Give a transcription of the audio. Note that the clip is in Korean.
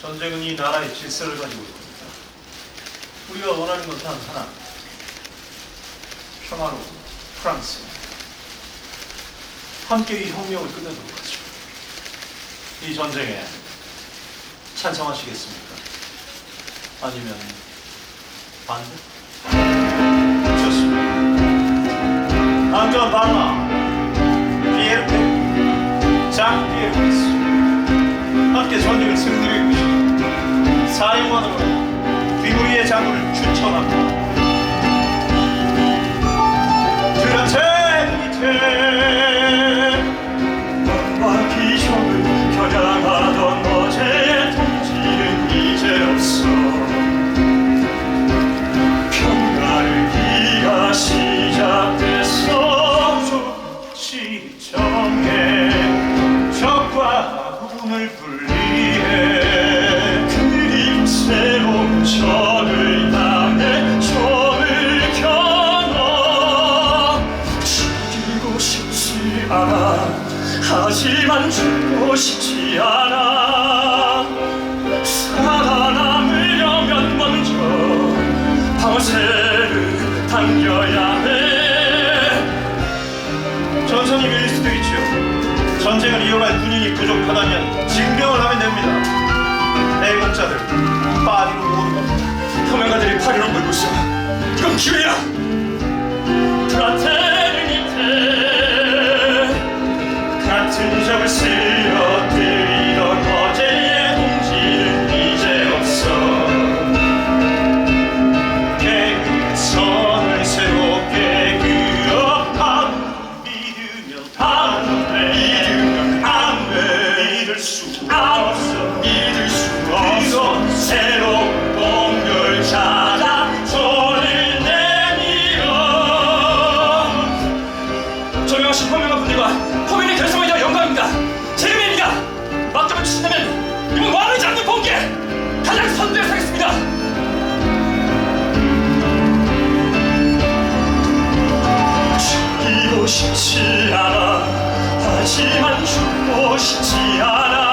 전쟁은 이 나라의 질서를 가지고 있습니다. 우리가 원하는 건단 하나. 평화로운 프랑스. 함께 이 혁명을 끝내도록 하죠. 이 전쟁에 찬성하시겠습니까? 아니면 반대? 좋습니다. 안전 바르마, 피에르 페, 장 피에르 페스. 함께 전쟁을 승리를 위 천합 않아 하지만 죽고 싶지 않아 살아남으려면 먼저 방세를 당겨야 해 전선이 밀릴 수도 있죠. 전쟁을 이어갈 군인이 부족하다면 징병을 하면 됩니다. 애국자들 파리로 모으는 겁니다. 혁명가들이 파리로 몰고 있어 이건 기회야 존경하신 혁명가 분들과 혁명의 결성을 위한 영광입니다. 제르맨입니다. 막점을 치신다면 이번 왕을 잡는 본께 가장 선두에 서겠습니다. 죽이고 싶지 않아. 하지만 죽고 싶지 않아